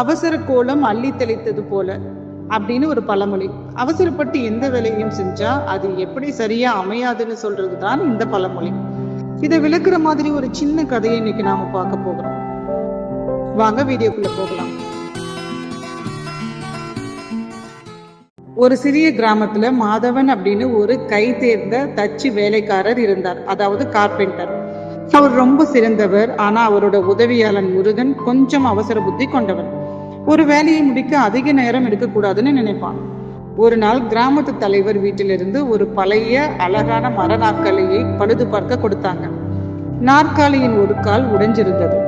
அவசர கோலம் அள்ளி தெளித்தது போல அப்படின்னு ஒரு பழமொழி. அவசரப்பட்டு எந்த வேலையும் செஞ்சா அது எப்படி சரியா அமையாதுன்னு சொல்றது தான் இந்த பழமொழி. இதை விளக்குற மாதிரி ஒரு சின்ன கதையை இன்னைக்கு நாம பார்க்க போகிறோம். வாங்க வீடியோக்குள்ள போகலாம். ஒரு சிறிய கிராமத்துல மாதவன் அப்படின்னு ஒரு கை தேர்ந்த தச்சு வேலைக்காரர் இருந்தார். அதாவது கார்பெண்டர். அவர் ரொம்ப சிறந்தவர். ஆனா அவரோட உதவியாளன் முருகன் கொஞ்சம் அவசர புத்தி கொண்டவர் ஒரு வேலையை முடிக்க அதிக நேரம் எடுக்கக்கூடாதுன்னு நினைப்பான். ஒரு நாள் கிராமத்து தலைவர் வீட்டிலிருந்து ஒரு பழைய அழகான மர நாற்காலியை பழுது பார்க்க கொடுத்தாங்க. நாற்காலியின் ஒரு கால் உடைஞ்சிருந்தது.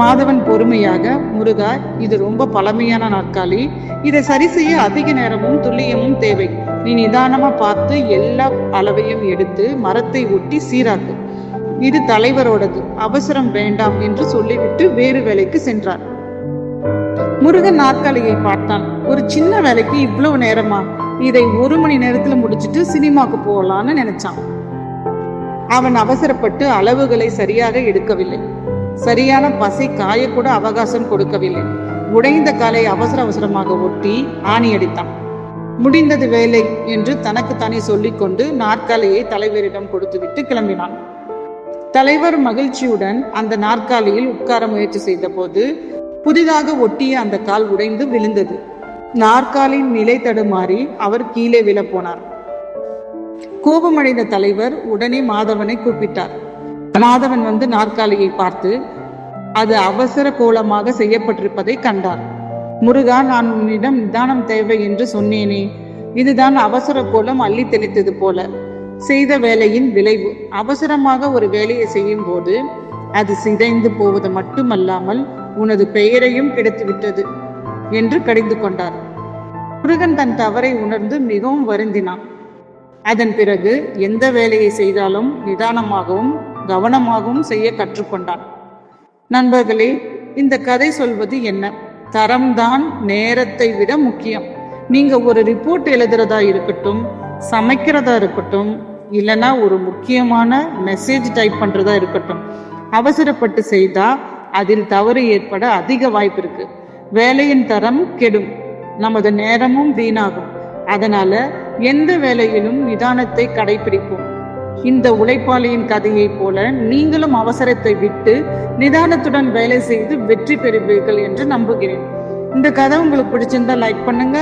மாதவன் பொறுமையாக முருகா இது ரொம்ப பழமையான நாற்காலி. இதை சரி செய்ய அதிக நேரமும் துல்லியமும் தேவை. நீ நிதானமா பார்த்து எல்லா அளவையும் எடுத்து மரத்தை ஒட்டி சீராக்கு. இது தலைவரோடது. அவசரம் வேண்டாம் என்று சொல்லிவிட்டு வேறு வேலைக்கு சென்றார். முருகன் நாற்காலியை பார்த்தான். ஒரு சின்ன வேலைக்கு இவ்வளவு நேரமா? இதை ஒரு மணி நேரத்துல முடிச்சிட்டு சினிமாக்கு போகலான்னு நினைச்சான். அவன் அவசரப்பட்டு அளவுகளை சரியாக எடுக்கவில்லை. சரியான பசை காயக்கூட அவகாசம் கொடுக்கவில்லை. உடைந்த காலை அவசர அவசரமாக ஒட்டி ஆணி அடித்தான். முடிந்தது வேலை என்று தனக்குத்தானே சொல்லிக்கொண்டு நாற்காலியை தலைவரிடம் கொடுத்துவிட்டு கிளம்பினான். தலைவர் மகிழ்ச்சியுடன் அந்த நாற்காலியில் உட்கார முயற்சி செய்த போது புதிதாக ஒட்டிய அந்த கால் உடைந்து விழுந்தது. நாற்காலின் நிலை தடுமாறி அவர் கீழே விழப்போனார். போனார் கோபமடைந்த தலைவர் உடனே மாதவனை கூப்பிட்டார். மாதவன் வந்து நாற்காலியை பார்த்து அது அவசர கோலமாக செய்யப்பட்டிருப்பதை கண்டார். முருகா நான் உன்னிடம் நிதானம் தேவை என்று சொன்னேனே. இதுதான் அவசர கோலம் அள்ளி தெளித்தது போல. செய்த வேலையின் விளைவு. அவசரமாக ஒரு வேலையை செய்யும் போது அது சிதைந்து போவது மட்டுமல்லாமல் உனது பெயரையும் கிடைத்துவிட்டது என்று கடிந்து கொண்டார். முருகன் தன் தவறை உணர்ந்து மிகவும் வருந்தினான். அதன் பிறகு எந்த வேலையை செய்தாலும் நிதானமாகவும் கவனமாகவும் செய்ய கற்றுக்கொண்டான். நண்பர்களே இந்த கதை சொல்வது என்ன? தரம்தான் நேரத்தை விட முக்கியம். நீங்க ஒரு ரிப்போர்ட் எழுதுறதா இருக்கட்டும் சமைக்கிறதா இருக்கட்டும் இல்லைன்னா ஒரு முக்கியமான மெசேஜ் டைப் பண்றதா இருக்கட்டும் அவசரப்பட்டு செய்தா அதில் தவறு ஏற்பட அதிக வாய்ப்பு இருக்கு. வேலையின் தரம் கெடும். நமது நேரமும் வீணாகும். அதனால எந்த வேலையிலும் நிதானத்தை கடைபிடிப்போம் இந்த உழைப்பாளியின் கதையை போல நீங்களும் அவசரத்தை விட்டு நிதானத்துடன் வேலை செய்து வெற்றி பெறுவீர்கள் என்று நம்புகிறேன். இந்த கதை உங்களுக்கு பிடிச்சிருந்தா லைக் பண்ணுங்க.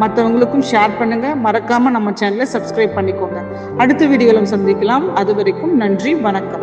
மற்றவங்களுக்கும் ஷேர் பண்ணுங்க. மறக்காம நம்ம சேனலை சப்ஸ்கிரைப் பண்ணிக்கோங்க. அடுத்த வீடியோவில் சந்திக்கலாம். அது வரைக்கும் நன்றி வணக்கம்.